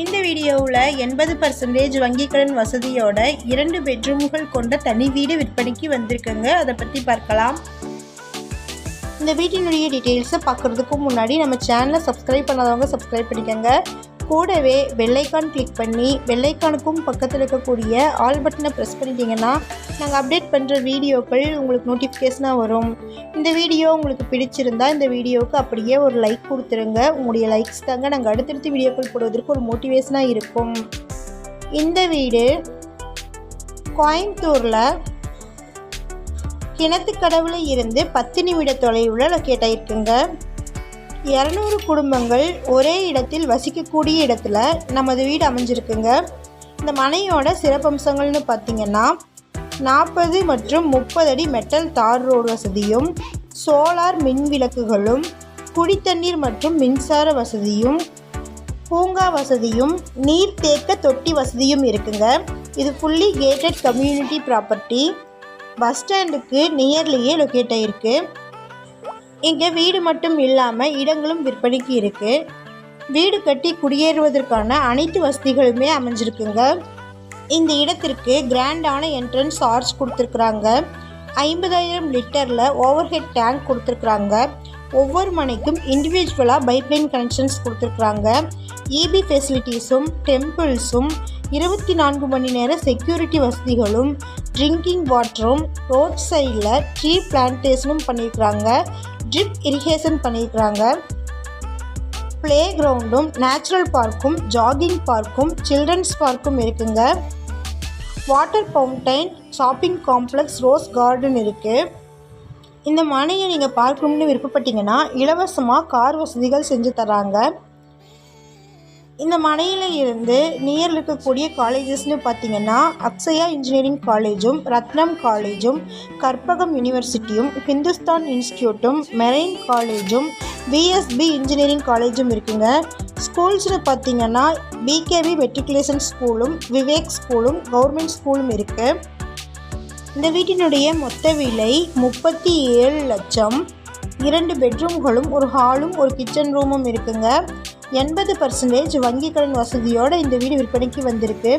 இந்த வீடியோவில் எண்பது பர்சன்டேஜ் வங்கிக் கடன் வசதியோட இரண்டு பெட்ரூம்கள் கொண்ட தனி வீடு விற்பனைக்கு வந்திருக்குங்க. அதை பற்றி பார்க்கலாம். இந்த வீட்டினுடைய டீட்டெயில்ஸை பார்க்குறதுக்கு முன்னாடி நம்ம சேனலை சப்ஸ்கிரைப் பண்ணாதவங்க சப்ஸ்கிரைப் பண்ணிக்கோங்க. கூடவே பெல்லைக்கான் கிளிக் பண்ணி பெல்லைக்கானுக்கும் பக்கத்தில் இருக்கக்கூடிய ஆல் பட்டனை ப்ரெஸ் பண்ணிட்டீங்கன்னா நாங்கள் அப்டேட் பண்ணுற வீடியோக்கள் உங்களுக்கு நோட்டிஃபிகேஷனாக வரும். இந்த வீடியோ உங்களுக்கு பிடிச்சிருந்தால் இந்த வீடியோவுக்கு அப்படியே ஒரு லைக் கொடுத்துருங்க. உங்களுடைய லைக்ஸ் தாங்க நாங்கள் அடுத்தடுத்து வீடியோக்கள் போடுவதற்கு ஒரு மோட்டிவேஷனாக இருக்கும். இந்த வீடு கோயம்புத்தூரில் கிணத்துக்கடவுல இருந்து பத்து நிமிட தொலைவில் லொக்கேட் ஆகிருக்குங்க இரநூறு குடும்பங்கள் ஒரே இடத்தில் வசிக்கக்கூடிய இடத்துல நமது வீடு அமைஞ்சிருக்குங்க. இந்த மனையோட சிறப்பம்சங்கள்னு பார்த்தீங்கன்னா நாற்பது மற்றும் முப்பது அடி மெட்டல் தார் ரோடு வசதியும் சோலார் மின் விளக்குகளும் குடித்தண்ணீர் மற்றும் மின்சார வசதியும் பூங்கா வசதியும் நீர்த்தேக்க தொட்டி வசதியும் இருக்குங்க. இது fully gated community property bus ஸ்டாண்டுக்கு நியர்லியே லொக்கேட் ஆகிருக்கு இங்கே வீடு மட்டும் இல்லாமல் இடங்களும் விற்பனைக்கு இருக்குது வீடு கட்டி குடியேறுவதற்கான அனைத்து வசதிகளுமே அமைஞ்சிருக்குங்க. இந்த இடத்திற்கு கிராண்டான என்ட்ரன்ஸ் ஆர்ச் கொடுத்துருக்குறாங்க. ஐம்பதாயிரம் லிட்டரில் ஓவர்ஹெட் டேங்க் கொடுத்துருக்குறாங்க. ஒவ்வொரு மனைக்கும் இண்டிவிஜுவலாக பைப்லைன் கனெக்ஷன்ஸ் கொடுத்துருக்குறாங்க. இபி ஃபெசிலிட்டிஸும் டெம்பிள்ஸும் இருபத்தி நான்கு மணி நேர செக்யூரிட்டி வசதிகளும் ட்ரிங்கிங் வாட்டரும் ரோட் சைடில் ட்ரீ பிளான்டேஷனும் பண்ணியிருக்கிறாங்க ட்ரிப் இரிகேஷன் பண்ணியிருக்கிறாங்க ப்ளே கிரவுண்டும் நேச்சுரல் பார்க்கும் ஜாகிங் பார்க்கும் சில்ட்ரன்ஸ் பார்க்கும் இருக்குங்க. Water fountain shopping complex rose garden இருக்குது இந்த மனையை நீங்கள் பார்க்கணும்னு விருப்பப்பட்டீங்கன்னா இலவசமாக கார் வசதிகள் செஞ்சு தராங்க. இந்த மனையில் இருந்து நியர் இருக்கக்கூடிய காலேஜஸ்னு பார்த்தீங்கன்னா அக்ஷயா இன்ஜினியரிங் காலேஜும் ரத்னம் காலேஜும் கற்பகம் யூனிவர்சிட்டியும் ஹிந்துஸ்தான் இன்ஸ்டியூட்டும் மெரைன் காலேஜும் பிஎஸ்பி இன்ஜினியரிங் காலேஜும் இருக்குங்க. ஸ்கூல்ஸ்னு பார்த்தீங்கன்னா பிகேபி மெட்ரிகுலேஷன் ஸ்கூலும் விவேக் ஸ்கூலும் கவர்மெண்ட் ஸ்கூலும் இருக்குது இந்த வீட்டினுடைய மொத்த விலை முப்பத்தி ஏழு லட்சம். இரண்டு பெட்ரூம்களும் ஒரு ஹாலும் ஒரு கிச்சன் ரூமும் இருக்குங்க. எண்பது பர்சன்டேஜ் வங்கி கடன் வசதியோடு இந்த வீடு விற்பனைக்கு வந்திருக்கு.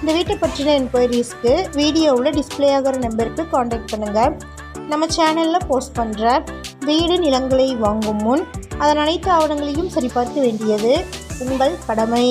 இந்த வீட்டை பற்றின என்கொயரிஸ்க்கு வீடியோவில் டிஸ்பிளே ஆகிற நம்பருக்கு காண்டாக்ட் பண்ணுங்கள் நம்ம சேனலில் போஸ்ட் பண்ணுற வீடு நிலங்களை வாங்கும் முன் அதன் அனைத்து ஆவணங்களையும் சரிபார்க்க வேண்டியது உங்கள் கடமை.